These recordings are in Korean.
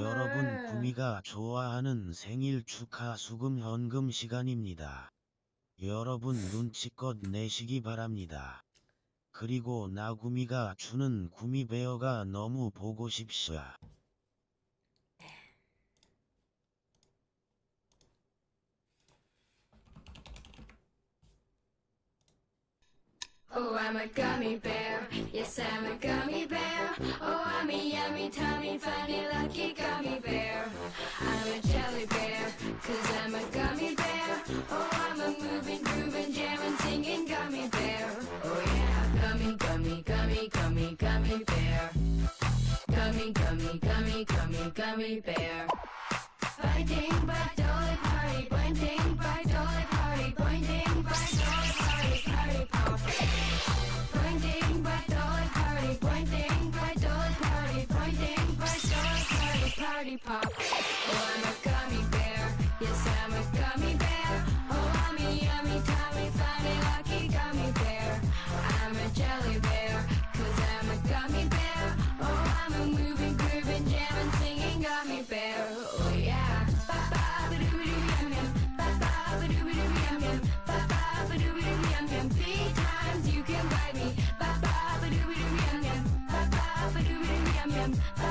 여러분 구미가 좋아하는 생일 축하 수금 현금 시간입니다. 여러분 눈치껏 내시기 바랍니다. 그리고 나구미가 주는 구미베어가 너무 보고 싶쇼. Oh, I'm a gummy bear. Yes, I'm a gummy bear. Oh, Tummy, funny, lucky gummy bear. I'm a jelly bear, cause I'm a gummy bear. Oh, I'm a moving, grooving, jamming, singing gummy bear. Oh, yeah, gummy, gummy, gummy, gummy, gummy bear. Gummy, gummy, gummy, gummy, gummy bear. Biting party, pop. Oh, I'm a gummy bear. Yes, I'm a gummy bear. Oh, I'm a yummy, tummy, funny, lucky gummy bear. I'm a jelly bear, cause I'm a gummy bear. Oh, I'm a moving, grooving, jamming, singing gummy bear. Oh, yeah. Three times you can bite me. Ba-ba-ba-doo-doo-yum-yum. Ba-ba-ba-doo-doo-yum-yum. Ba-ba-ba-doo-doo-yum-yum.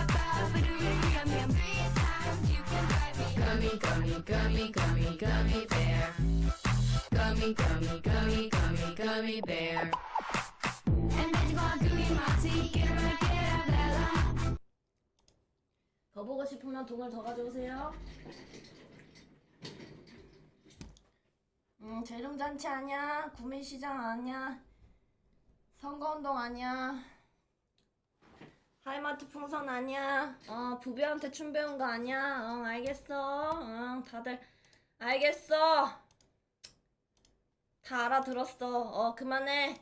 Gummy, gummy, gummy, gummy, gummy bear. Gummy, gummy, gummy, gummy, gummy bear. And magic on gooey moxie, get around, get out, Bella. 더 보고 싶으면 돈을 더 가져오세요. 음, 재롱잔치 아니야. 구미시장 아니야. 선거운동 아니야. 하이마트 풍선 아니야. 어, 부배한테 춤 배운 거 아니야. 응, 알겠어. 응, 다들 알겠어. 다 알아들었어. 어, 그만해.